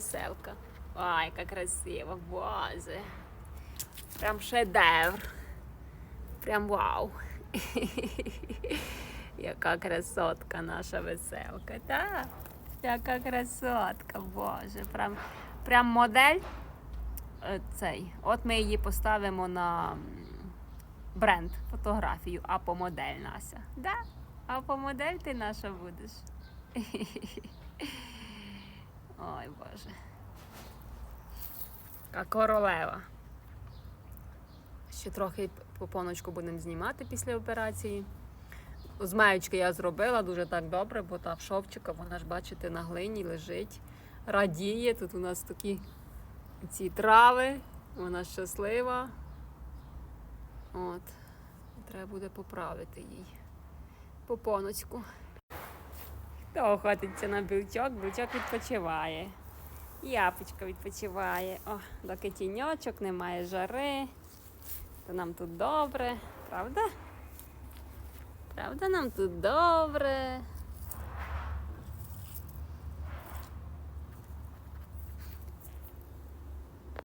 веселка. Ой, яка красива, боже. Прям шедевр. Прям вау. Яка красотка наша веселка, так? Яка красотка, боже. Прям, прям модель е, цей. От ми її поставимо на бренд фотографію, апомодель Нася. Да? Апомодель ти наша будеш. Ой, Боже. Яка королева. Ще трохи попоночку будемо знімати після операції. З маєчки я зробила дуже так добре, бо та шовчика, вона ж, бачите, на глині лежить, радіє. Тут у нас такі ці трави, вона щаслива. От. Треба буде поправити їй попоночку. Хто охотиться на білчок, білчок відпочиває. Япочка відпочиває. О, доки тіньочок, немає жари, то нам тут добре, правда? Правда, нам тут добре.